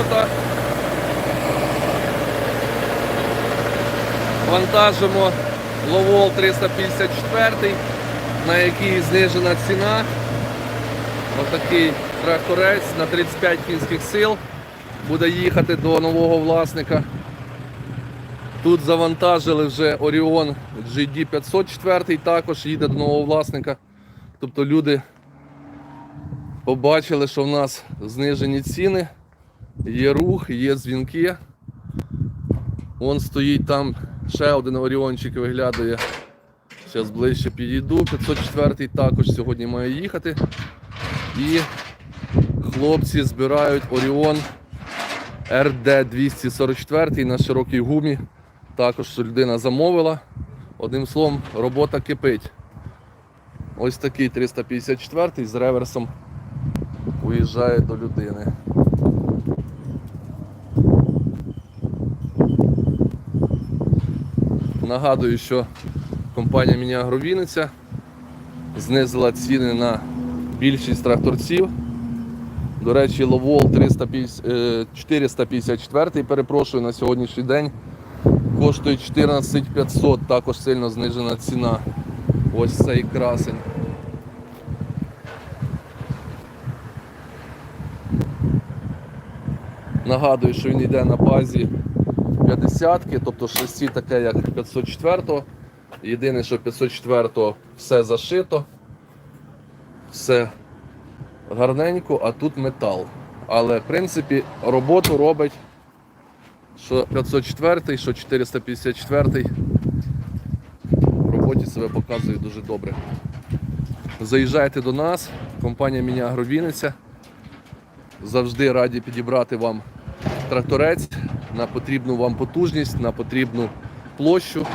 робота. Вантажимо Ловол 354, на який знижена ціна. Отакий тракторець на 35 кінських сил буде їхати до нового власника. Тут завантажили вже Orion GD 504, також їде до нового власника. Тобто люди побачили, що в нас знижені ціни, є рух, є дзвінки. Вон стоїть там ще один Оріончик виглядає. Зараз ближче підійду. 504 також сьогодні має їхати. І хлопці збирають Оріон RD 244 на широкій гумі. Також людина замовила. Одним словом, робота кипить. Ось такий 354 з реверсом уїжджає до людини. Нагадую, що компанія Мініагро Вінниця знизила ціни на більшість тракторців. До речі, Ловол 350, е, 454, перепрошую, на сьогоднішній день коштує 14500, також сильно знижена ціна. Ось цей красень. Нагадую, що він йде на базі 50-ки, тобто шасі таке, як 504. Єдине, що 504 все зашито, все гарненько, а тут метал. Але в принципі роботу робить що 504, що 454 в роботі себе показує дуже добре. Заїжджайте до нас, компанія Мініагро Вінниця. Завжди раді підібрати вам тракторець на потрібну вам потужність, на потрібну площу.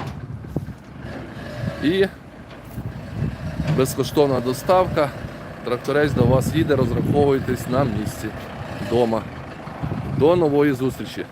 І безкоштовна доставка. Тракторець до вас їде, розраховуйтесь на місці вдома. До нової зустрічі!